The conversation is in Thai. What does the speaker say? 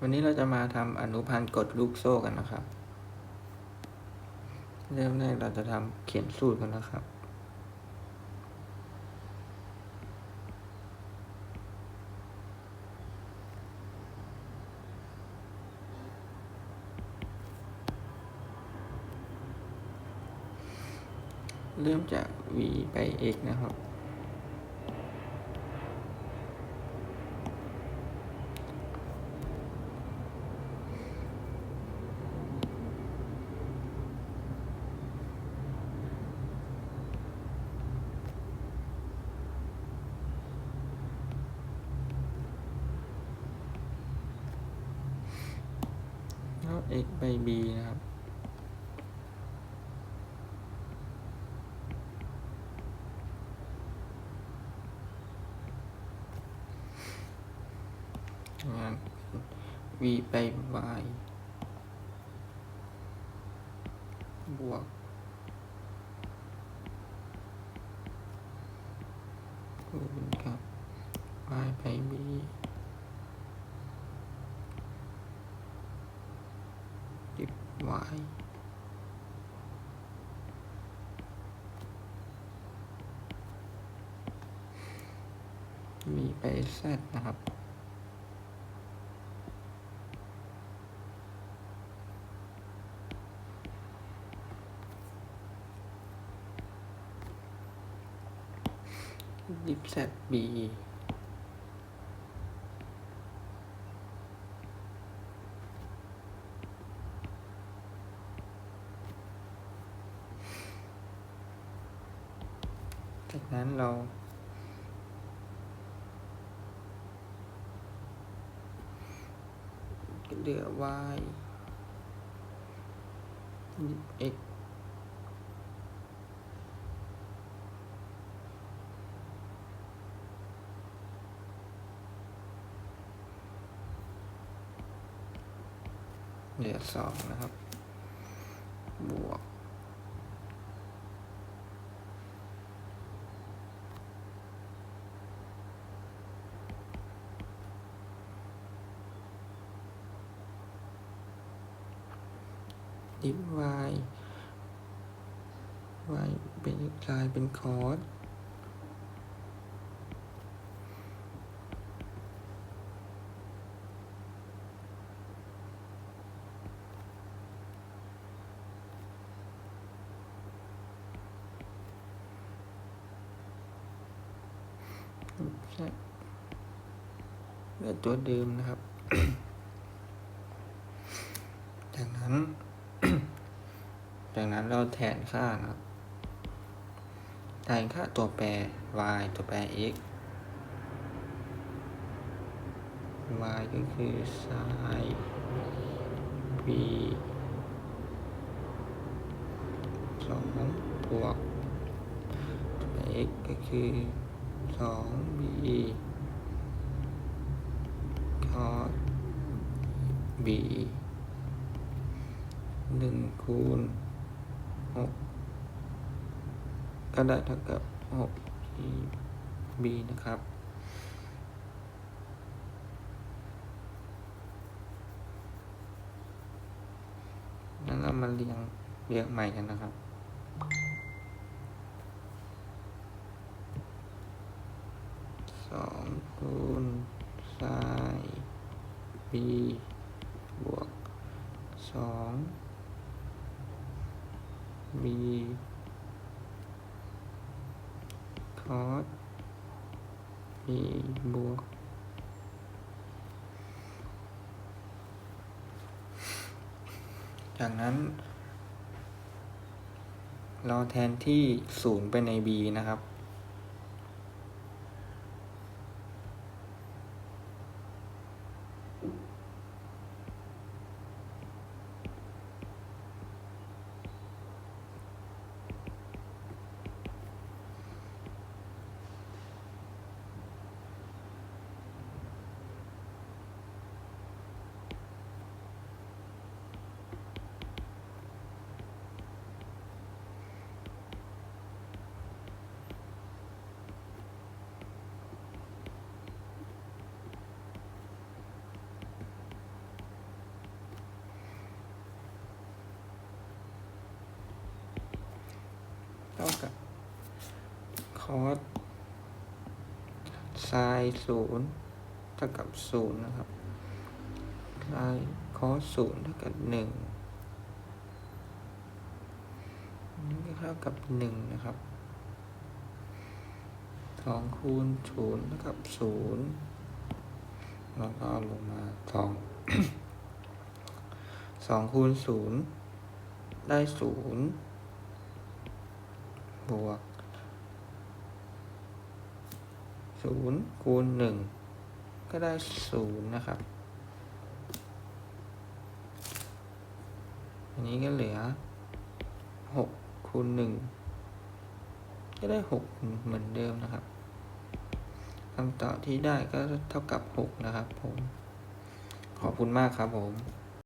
วันนี้เราจะมาทำอนุพันธ์กดลูกโซ่กันนะครับ เริ่มแรกเราจะทำเขียนสูตรกันนะครับ เริ่มจาก v ไป x นะครับ x ไป b นะครับงาน v ไป y บวก คูณกับ y ไป b ดิบ y มีไป z นะครับ ดิบแซดบี จากนั้นเรา เหลือ y ดิบ x เหลือสองนะครับ บวก ดิฟ y y เป็นกลายเป็นคอสใช่เหลือตัวเดิมนะครับ จากนั้น จากนั้นเราแทนค่านะครับ แทนค่าตัวแปร y ตัวแปร x y ก็คือ sin b สองบวกตัวแปร x ก็คือสอง b cos b หนึ่งคูณ หกก็ได้เท่ากับหก b นะครับ นั้นเรามาเรียงเรียงใหม่กันนะครับสองคูณ sin b บวกสอง มีคอสมีบวกจากนั้น เราแทนที่ศูนย์ไปใน b นะครับ เท่ากับ cos sine ศูนย์เท่ากับศูนย์นะครับไซน์คอสศูนย์เท่ากับหนึ่งนี่เท่ากับหนึ่งนะครับสองคูณศูนย์เท่ากับศูนย์แล้วก็ลงมาสองสองคูณศูนย์ได้ศูนย์ บวกศูนย์คูณหนึ่งก็ได้ศูนย์นะครับ อันนี้ก็เหลือหกคูณหนึ่งก็ได้หกเหมือนเดิมนะครับคำตอบที่ได้ก็เท่ากับหกนะครับผม ขอบคุณมากครับผม